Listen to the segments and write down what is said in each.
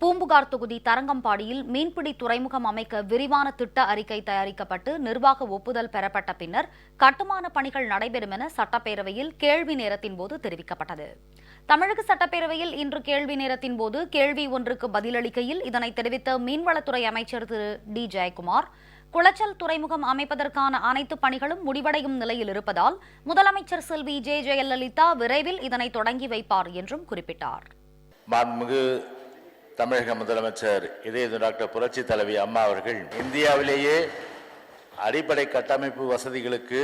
பூம்புகார் தொகுதி தரங்கம்பாடியில் மீன்பிடி துறைமுகம் அமைக்க விரிவான திட்ட அறிக்கை தயாரிக்கப்பட்டு நிர்வாக ஒப்புதல் பெறப்பட்ட பின்னர் கட்டுமான பணிகள் நடைபெறும் என சட்டப்பேரவையில் கேள்வி நேரத்தின் போது தெரிவிக்கப்பட்டது. தமிழக சட்டப்பேரவையில் இன்று கேள்வி நேரத்தின் போது கேள்வி ஒன்றுக்கு பதிலளிக்கையில் இதனை தெரிவித்த மீன்வளத்துறை அமைச்சர் திரு. டி. ஜெயக்குமார் குளச்சல் துறைமுகம் அமைப்பதற்கான அனைத்து பணிகளும் முடிவடையும் நிலையில் இருப்பதால் முதலமைச்சர் செல்வி ஜே. ஜெயலலிதா விரைவில் இதனை தொடங்கி வைப்பார் என்றும் குறிப்பிட்டார். மாண்புமிகு தமிழக முதலமைச்சர் இதய டாக்டர் புரட்சி தலைவி அம்மா அவர்கள் இந்தியாவிலேயே அடிப்படை கட்டமைப்பு வசதிகளுக்கு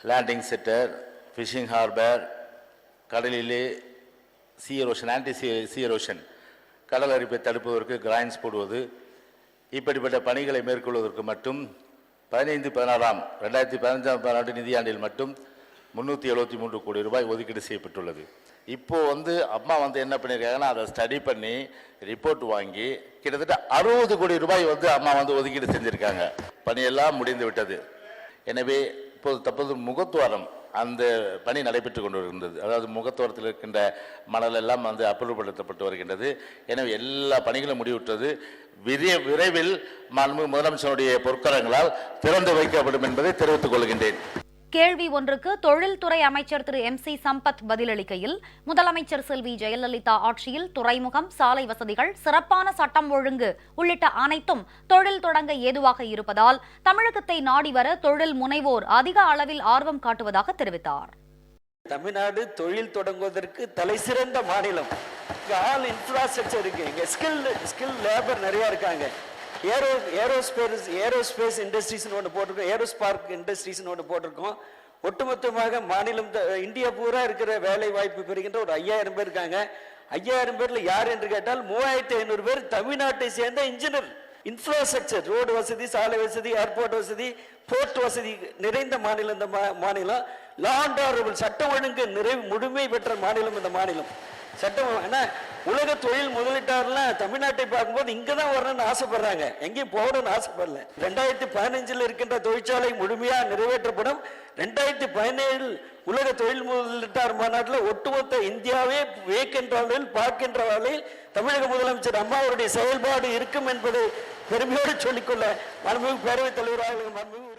லேண்டிங் செட்டர் ஃபிஷிங் ஹார்பர் கடலிலே சீரோஷன் ஆன்டி சீ சீரோஷன் கடல் அரிப்பை தடுப்பதற்கு கிராயின்ஸ் போடுவது இப்படிப்பட்ட பணிகளை மேற்கொள்வதற்கு மட்டும் பதினைந்து பதினாறாம் ரெண்டாயிரத்தி பதினஞ்சாம் பதினாறு நிதியாண்டில் மட்டும் முந்நூற்றி எழுபத்தி மூன்று கோடி ரூபாய் ஒதுக்கீடு செய்யப்பட்டுள்ளது. இப்போது வந்து அம்மா வந்து என்ன பண்ணியிருக்காங்கன்னா அதை ஸ்டடி பண்ணி ரிப்போர்ட் வாங்கி கிட்டத்தட்ட அறுபது கோடி ரூபாய் வந்து அம்மா வந்து ஒதுக்கீடு செஞ்சிருக்காங்க. பணியெல்லாம் முடிந்து விட்டது. எனவே இப்போது தற்போது முகத்துவாரம் அந்த பணி நடைபெற்று கொண்டு வருகின்றது அதாவது முகத்துவாரத்தில் இருக்கின்ற மணல் எல்லாம் வந்து அப்புறப்படுத்தப்பட்டு வருகின்றது. எனவே எல்லா பணிகளும் முடிவுற்றது. விரைய விரைவில் மாண்புமிகு முதலமைச்சருடைய பொற்கரங்களால் திறந்து வைக்கப்படும் என்பதை தெரிவித்துக் கொள்கின்றேன். கேள்வி ஒன்றுக்கு தொழில்துறை அமைச்சர் திரு எம் சி சம்பத் பதிலளிக்கையில் முதலமைச்சர் செல்வி ஜெயலலிதா ஆட்சியில் துறைமுகம் சாலை வசதிகள் சிறப்பான சட்டம் ஒழுங்கு உள்ளிட்ட அனைத்தும் தொழில் தொடங்க ஏதுவாக இருப்பதால் தமிழகத்தை நாடி வர தொழில் முனைவோர் அதிக அளவில் ஆர்வம் காட்டுவதாக தெரிவித்தார். தமிழ்நாடு தொழில் தொடங்குவதற்கு தலை சிறந்த மாநிலம். ஆல் இன்ஃப்ராஸ்ட்ரக்சர் இருக்கு. இங்க ஸ்கில் ஸ்கில் லேபர் நிறைய இருக்காங்க. ஏரோ ஏரோஸ்பேஸ் ஏரோஸ்பேஸ் இண்டஸ்ட்ரீஸ்னு ஒன்று போட்டிருக்கோம். ஏரோஸ்பார்க் இண்டஸ்ட்ரீஸ்னு ஒன்று போட்டிருக்கோம். ஒட்டுமொத்தமாக மாநிலம் இந்தியா பூரா இருக்கிற வேலை வாய்ப்பு பெறுகின்ற ஒரு ஐயாயிரம் பேர் இருக்காங்க. ஐயாயிரம் பேர்ல யார் என்று கேட்டால் மூவாயிரத்தி ஐநூறு பேர் தமிழ்நாட்டை சேர்ந்த இன்ஜினியர் இன்ஃப்ராஸ்ட்ரக்சர் ரோடு வசதி சாலை வசதி ஏர்போர்ட் வசதி போர்ட் வசதி நிறைந்த மாநிலம் இந்த மா- மாநிலம். லா அண்ட் ஆர்டர் சட்டம் ஒழுங்கு நிறைவு முழுமை பெற்ற மாநிலம் இந்த மாநிலம். சட்டம் ஏன்னா உலக தொழில் முதலீட்டாளர்லாம் தமிழ்நாட்டை பார்க்கும்போது இங்க தான் வரணும்னு ஆசைப்படுறாங்க. எங்கேயும் போகணும்னு ஆசைப்படல. ரெண்டாயிரத்தி பதினஞ்சில் இருக்கின்ற தொழிற்சாலை முழுமையா நிறைவேற்றப்படும். ரெண்டாயிரத்தி பதினேழில் உலக தொழில் முதலீட்டார் மாநாட்டில் ஒட்டுமொத்த இந்தியாவே வியக்கின்ற வகையில் பார்க்கின்ற வகையில் தமிழக முதலமைச்சர் அம்மா அவருடைய செயல்பாடு இருக்கும் என்பதை பெருமையோடு சொல்லிக்கொள்ள மாண்புமிகு பேரவைத் தலைவராக மாண்புமிகு